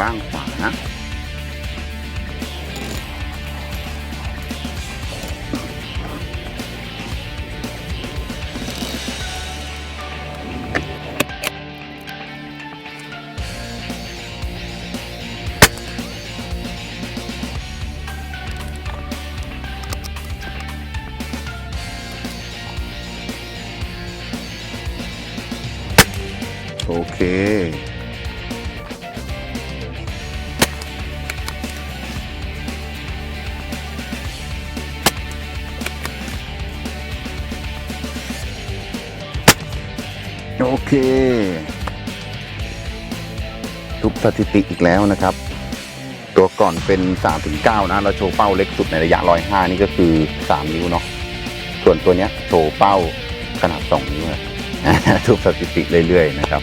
ล่างขวานะโอเค ทุบสถิติอีกแล้วนะครับ ตัวก่อนเป็น 3-9 นะ เราโชว์เป้าเล็กสุดในระยะ 105 นี่ก็คือ 3 นิ้วเนาะส่วนตัวเนี้ยโชว์เป้าขนาด 2 นิ้วทุบสถิติเรื่อยๆนะครับ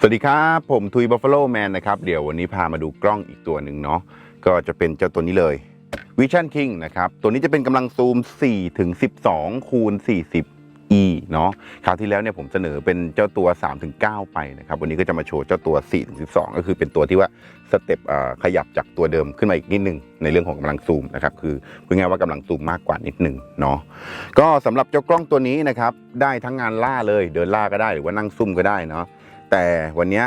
สวัสดีครับ ผมทุยบัฟฟ a โลแมนนะครับ เดี๋ยววันนี้พามาดูกล้องอีกตัวหนึ่งเนาะก็จะเป็นเจ้าตัวนี้เลย Vision King นะครับ ตัวนี้จะเป็นกำลังซูม 4 ถึง 12 คูณ 40 e เนาะคราวที่แล้วเนี่ยผมเสนอเป็นเจ้าตัว 3 ถึง 9 ไปนะครับ วันนี้ก็จะมาโชว์เจ้าตัว 4 ถึง 12 ก็คือเป็นตัวที่ว่าสเต็ปขยับจากตัวเดิมขึ้นมาอีกนิดนึง ในเรื่องของกำลังซูมนะครับ คือพูดง่ายว่ากำลังซูมมากกว่านิดนึงเนาะก็สำหรับเจ้ากล้องตัวนี้นะครับได้ทั้งงานล่าเลยเดินล่าก็ได้หรือว่านั่งซุ่มก็ได้เนาะ แต่วันนี้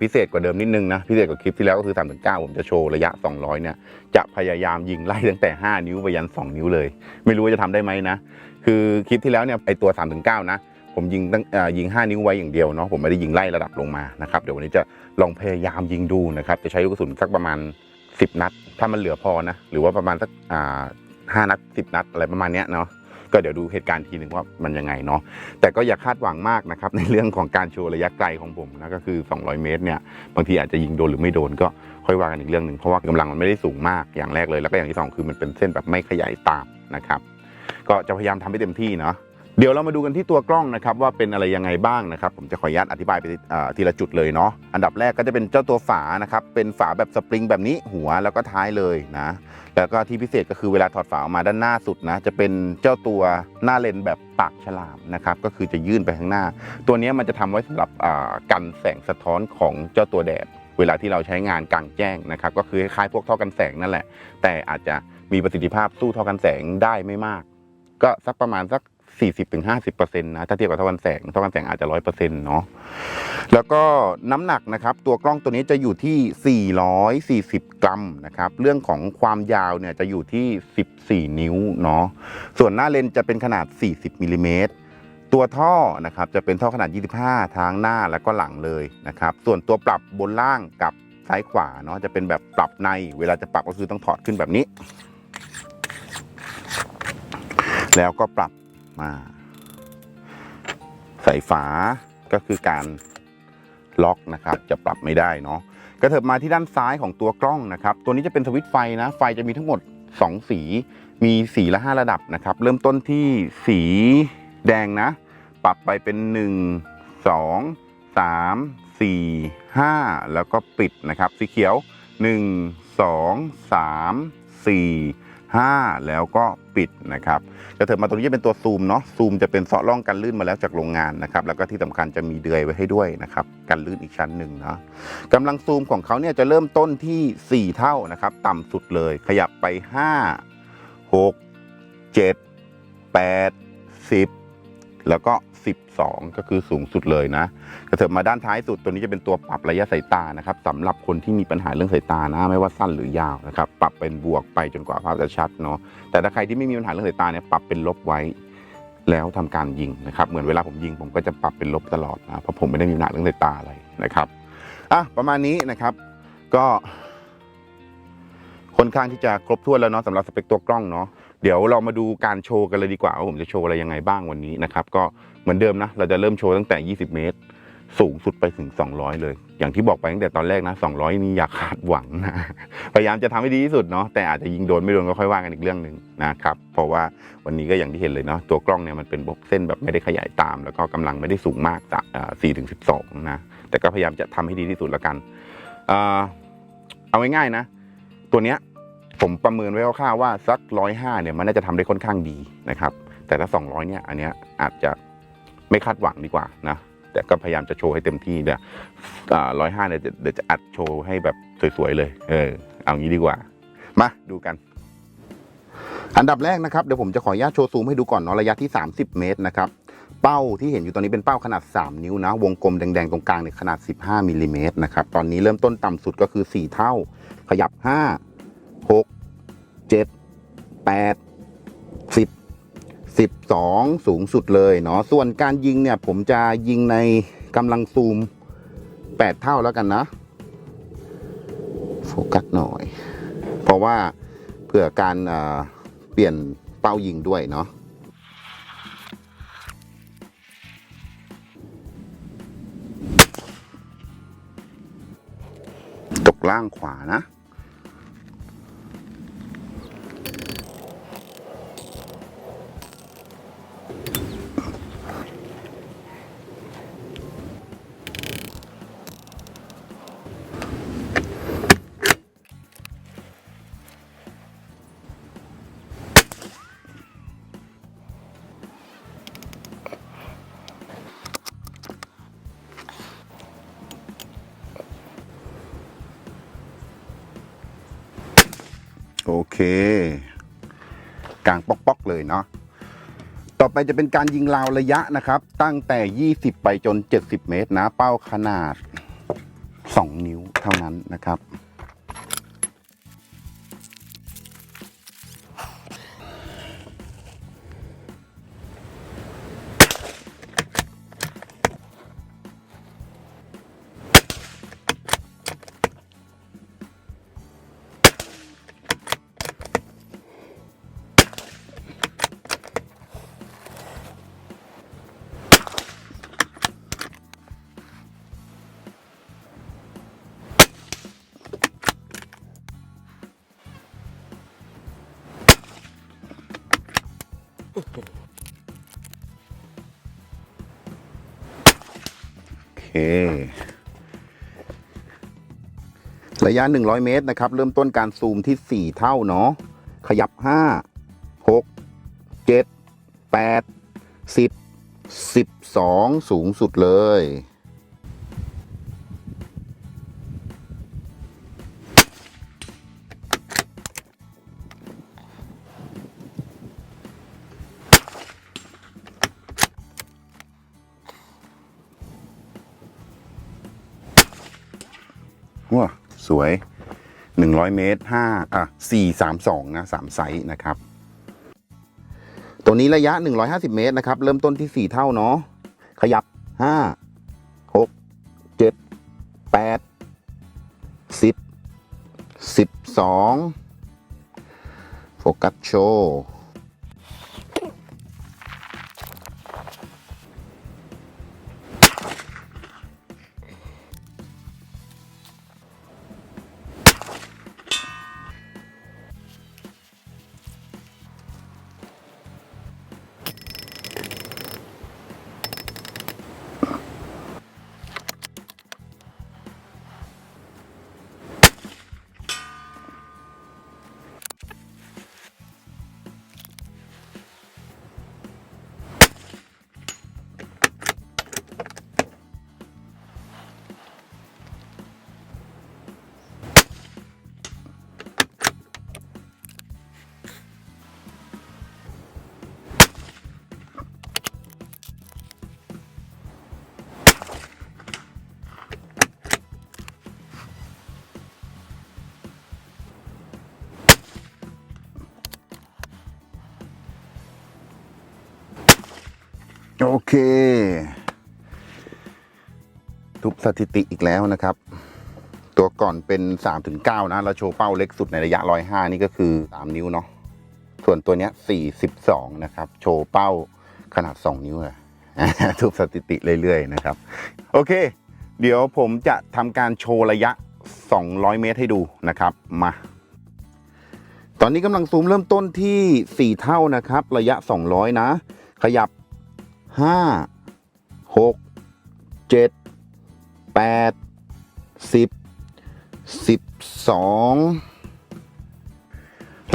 พิเศษกว่าเดิมนิดนึงนะ พิเศษกว่าคลิปที่แล้วก็คือ3ถึง9ผมจะโชว์ระยะ 200 เนี่ย จะพยายามยิงไล่ตั้งแต่ 5 นิ้วไปยัน 2 นิ้วเลย ไม่รู้ว่าจะทำได้ไหมนะ คือคลิปที่แล้วเนี่ยไอตัว3ถึง9นะ ผมยิงตั้งยิง 5 นิ้วไว้อย่างเดียวเนาะ ผมไม่ได้ยิงไล่ระดับลงมานะครับ เดี๋ยววันนี้จะลองพยายามยิงดูนะครับ จะใช้ลูกกระสุนสักประมาณ 10 นัด ถ้ามันเหลือพอนะ หรือว่าประมาณสักห้านัด10 นัดอะไรประมาณเนี้ยเนาะ ก็เดี๋ยวดูเหตุการณ์ทีหนึ่งว่ามันยังไงเนาะแต่ก็อย่าคาดหวังมากนะครับในเรื่องของการโชว์ระยะไกลของผมนะก็คือ 200 เมตรเนี่ยบางทีอาจจะยิงโดนหรือไม่โดนก็ค่อยว่ากันอีกเรื่องหนึ่งเพราะว่ากำลังมันไม่ได้สูงมากอย่างแรกเลย แล้วก็อย่างที่สองคือมันเป็นเส้นแบบไม่ขยายตามนะครับก็จะพยายามทำให้เต็มที่เนาะ เดี๋ยวเรามาดูกันที่ตัวกล้องนะครับว่าเป็นอะไรยังไงบ้างนะครับ ผมจะขออนุญาตอธิบายไปทีละจุดเลยเนาะอันดับแรกก็จะเป็นเจ้าตัวฝานะครับเป็นฝาแบบสปริงแบบนี้หัวแล้วก็ท้ายเลยนะแล้วก็ที่พิเศษก็คือเวลาถอดฝาออกมาด้านหน้าสุดนะจะเป็นเจ้าตัวหน้าเลนแบบปากฉลามนะครับก็คือจะยื่นไปข้างหน้า ตัวนี้มันจะทำไว้สำหรับกันแสงสะท้อนของเจ้าตัวแดดเวลาที่เราใช้งานกลางแจ้งนะครับ ก็คือคล้ายพวกท่อกันแสงนั่นแหละ แต่อาจจะมีประสิทธิภาพสู้ท่อกันแสงได้ไม่มาก ก็สักประมาณสัก 40-50%นะถ้าเทียบกับท่อกันแสงท่อกันแสงอาจจะ 100%เนาะแล้วก็น้ำหนักนะครับ ตัวกล้องตัวนี้จะอยู่ที่ 440 กรัมนะครับ เรื่องของความยาวเนี่ยจะอยู่ที่ 14 นิ้วเนาะส่วนหน้าเลนจะเป็นขนาด 40มิลลิเมตรตัวท่อนะครับจะเป็นท่อขนาด 25 ทางหน้าแล้วก็หลังเลยนะครับ ส่วนตัวปรับบนล่างกับซ้ายขวาเนาะจะเป็นแบบปรับในเวลาจะปรับก็คือต้องถอดขึ้นแบบนี้ แล้วก็ปรับ มา ใส่ฝาก็คือการล็อกนะครับ จะปรับไม่ได้เนาะกระเถิบมาที่ด้านซ้ายของตัวกล้องนะครับ ตัวนี้จะเป็นสวิตช์ไฟนะ ไฟจะมีทั้งหมด 2 สี มีสีละ 5 ระดับนะครับ เริ่มต้นที่สีแดงนะ ปรับไปเป็น 1 2 3 4 5 แล้วก็ปิดนะครับ สีเขียว 1 2 3 4 5 แล้วก็ปิดนะครับจะเถิดมาตรงนี้จะเป็นตัวซูมเนาะซูมจะเป็นเซาะร่องกันลื่นมาแล้วจากโรงงานนะครับแล้วก็ที่สำคัญจะมีเดือยไว้ให้ด้วยนะครับกันลื่นอีกชั้นหนึ่งเนาะกำลังซูมของเขาเนี่ยจะเริ่มต้นที่ 4 เท่านะครับต่ำสุดเลย ขยับไป 5 6 7 8 10 แล้วก็ 12 ก็คือสูงสุดเลยนะกระเถิบมาด้านท้ายสุดตัวนี้จะเป็นตัวปรับระยะสายตานะครับสำหรับคนที่มีปัญหาเรื่องสายตานะไม่ว่าสั้นหรือยาวนะครับปรับเป็นบวกไปจนกว่าภาพจะชัดเนาะแต่ถ้าใครที่ไม่มีปัญหาเรื่องสายตาเนี่ยปรับเป็นลบไว้ แล้วทำการยิงนะครับเหมือนเวลาผมยิงผมก็จะปรับเป็นลบตลอดนะเพราะผมไม่ได้มีปัญหาเรื่องสายตาอะไรนะครับอะประมาณนี้นะครับก็ค่อนข้างที่จะครบถ้วนแล้วเนาะสำหรับสเปคตัวกล้องเนาะ เดี๋ยวเรามาดูการโชว์กันเลยดีกว่าว่าผมจะโชว์อะไรยังไงบ้างวันนี้นะครับ ก็เหมือนเดิมนะ เราจะเริ่มโชว์ตั้งแต่ 20 เมตร สูงสุดไปถึง 200 เลย อย่างที่บอกไปตั้งแต่ตอนแรกนะ 200 นี่อย่าคาดหวังนะ พยายามจะทำให้ดีที่สุดเนาะ แต่อาจจะยิงโดนไม่โดนก็ค่อยว่ากันอีกเรื่องหนึ่งนะครับ เพราะว่าวันนี้ก็อย่างที่เห็นเลยเนาะ ตัวกล้องเนี่ยมันเป็นบกเส้นแบบไม่ได้ขยายตาม แล้วก็กำลังไม่ได้สูงมากจาก4ถึง12นะ แต่ก็พยายามจะทำให้ดีที่สุดละกัน เอาง่ายๆนะ ตัวเนี้ย ผมประเมินไว้คร่าวๆว่าสักร้อยห้าเนี่ยมันน่าจะทำได้ค่อนข้างดีนะครับ แต่ถ้าสองร้อยเนี่ยอันเนี้ยอาจจะไม่คาดหวังดีกว่านะแต่ก็พยายามจะโชว์ให้เต็มที่เนี่ยร้อยห้าเนี่ยเดี๋ยวเดี๋ยวจะอัดโชว์ให้แบบสวยๆเลย เออ เอางี้ดีกว่า มาดูกัน อันดับแรกนะครับเดี๋ยวผมจะขออนุญาตโชว์ซูมให้ดูก่อนเนาะระยะที่ 30 เมตรนะครับ เป้าที่เห็นอยู่ตอนนี้เป็นเป้าขนาด 3 นิ้วนะ วงกลมแดงๆตรงกลางเนี่ยขนาด 15มิลลิเมตรนะครับ ตอนนี้เริ่มต้นต่ำสุดก็คือ 4 เท่า ขยับ 5 6 7 8 10 12สูงสุดเลยเนาะส่วนการยิงเนี่ย ผมจะยิงในกำลังซูม8เท่าแล้วกันนะโฟกัสหน่อย เพราะว่าเผื่อการเปลี่ยนเป้ายิงด้วยเนาะตกล่างขวานะ โอเค กลางป๊อกๆเลยเนาะต่อไปจะเป็นการยิงราวระยะนะครับ ตั้งแต่ 20 ไปจน 70 เมตรนะ เป้าขนาด 2 นิ้วเท่านั้นนะครับ ระยะ 100 เมตรนะครับ เริ่มต้นการซูมที่ 4 เท่าเนาะขยับ 5 6 7 8 10 12 สูงสุดเลย ว้าสวย 100 เมตร5อะ432 นะ 3 ไซส์นะครับ ตัวนี้ระยะ 150 เมตรนะครับ เริ่มต้นที่ 4 เท่าเนาะขยับ 5 6 7 8 10 12 โฟกัสโชว์ โอเค ทุบสถิติอีกแล้วนะครับ ตัวก่อนเป็น 3-9 นะ เราโชว์เป้าเล็กสุดในระยะ 105 นี่ก็คือ 3 นิ้วเนาะส่วนตัวเนี้ย 42 นะครับ โชว์เป้าขนาด 2 นิ้วเลยทุบสถิติเรื่อยๆนะครับ โอเค เดี๋ยวผมจะทำการโชว์ระยะ 200 เมตรให้ดูนะครับมาตอนนี้กำลังซูมเริ่มต้นที่ 4 เท่านะครับ ระยะ 200 นะ ขยับ ห้าหกเจ็ดแปดสิบสิบสอง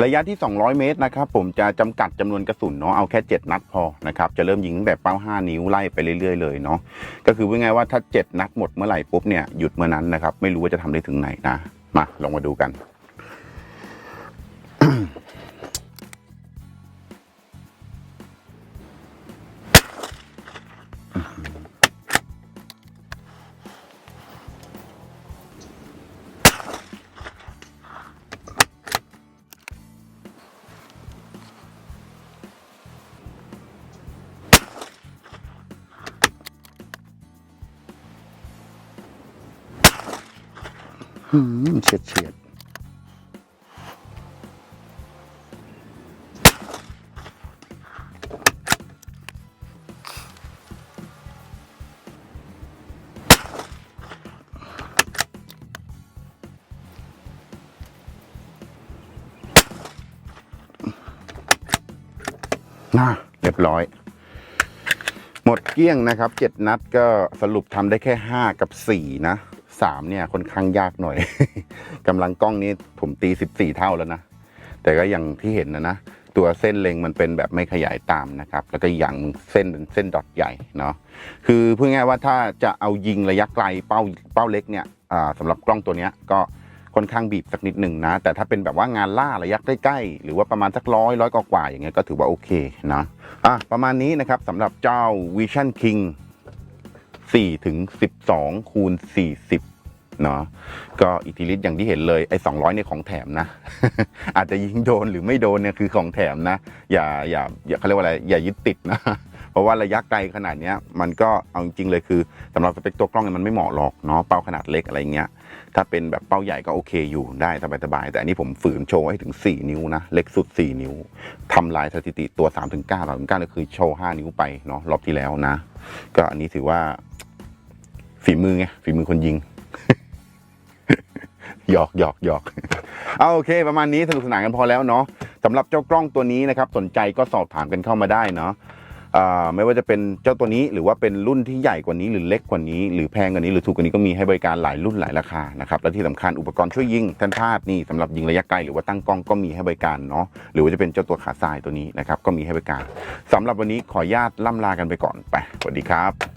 ระยะที่ 200 เมตรนะครับผมจะจำกัดจำนวนกระสุนเนาะเอาแค่ 7 นัดพอนะครับจะเริ่มยิงตั้งแต่เป้า 5 นิ้วไล่ไปเรื่อยๆเลยเนาะก็คือว่าไงว่าถ้า 7 นัดหมดเมื่อไหร่ปุ๊บเนี่ยหยุดเมื่อนั้นนะครับไม่รู้ว่าจะทำได้ถึงไหนนะมาลองมาดูกัน เฉียดเฉียดน่าเรียบร้อย หมดเกลี้ยงนะครับเจ็ดนัดก็สรุปทำได้แค่ห้ากับสี่นะ สามเนี่ยค่อนข้างยากหน่อยกำลังกล้องนี้ผมตีสิบสี่เท่าแล้วนะ แต่ก็อย่างที่เห็นนะนะ ตัวเส้นเล็งมันเป็นแบบไม่ขยายตามนะครับ แล้วก็อย่างเส้นเป็นเส้นดอทใหญ่เนาะคือพูดง่ายว่าถ้าจะเอายิงระยะไกลเป้าเป้าเล็กเนี่ยสำหรับกล้องตัวนี้ก็ค่อนข้างบีบสักนิดหนึ่งนะ แต่ถ้าเป็นแบบว่างานล่าระยะใกล้ๆหรือว่าประมาณสักร้อยร้อยกว่าอย่างเงี้ยก็ถือว่าโอเคนะอะประมาณนี้นะครับสำหรับเจ้า Vision King 4ถึง12 คูณ 40 เนาะก็อิทธิฤทธิ์อย่างที่เห็นเลยไอ้200เนี่ยของแถมนะ อาจจะยิงโดนหรือไม่โดนเนี่ยคือของแถมนะ อย่าอย่าอย่าเขาเรียกว่าอะไร อย่ายึดติดนะ เพราะว่าระยะไกลขนาดเนี้ยมันก็เอาจริงๆเลยคือสำหรับสเปคตัวกล้องเนี่ยมันไม่เหมาะหรอกเนาะเป้าขนาดเล็กอะไรเงี้ยถ้าเป็นแบบเป้าใหญ่ก็โอเคอยู่ได้สบายๆแต่อันนี้ผมฝืนโชว์ให้ถึง 4 นิ้วนะ เล็กสุด 4 นิ้วทำลายสถิติตัว 3-9 3-9ก็คือโชว์ 5 นิ้วไปเนาะรอบที่แล้วนะ ก็อันนี้ถือว่า ฝีมือไงฝีมือคนยิงหยอกหยอกหยอกเอาโอเค ประมาณนี้สนุกสนานกันพอแล้วเนาะสำหรับเจ้ากล้องตัวนี้นะครับ สนใจก็สอบถามกันเข้ามาได้เนาะไม่ว่าจะเป็นเจ้าตัวนี้หรือว่าเป็นรุ่นที่ใหญ่กว่านี้หรือเล็กกว่านี้ หรือแพงกว่านี้หรือถูกกว่านี้ก็มีให้บริการหลายรุ่นหลายราคานะครับและที่สำคัญอุปกรณ์ช่วยยิงท่านพาดนี่สำหรับยิงระยะไกลหรือว่าตั้งกล้องก็มีให้บริการเนาะหรือว่าจะเป็นเจ้าตัวขาทรายตัวนี้นะครับก็มีให้บริการสำหรับวันนี้ขออนุญาตล่ำลากันไปก่อนไปสวัสดีครับ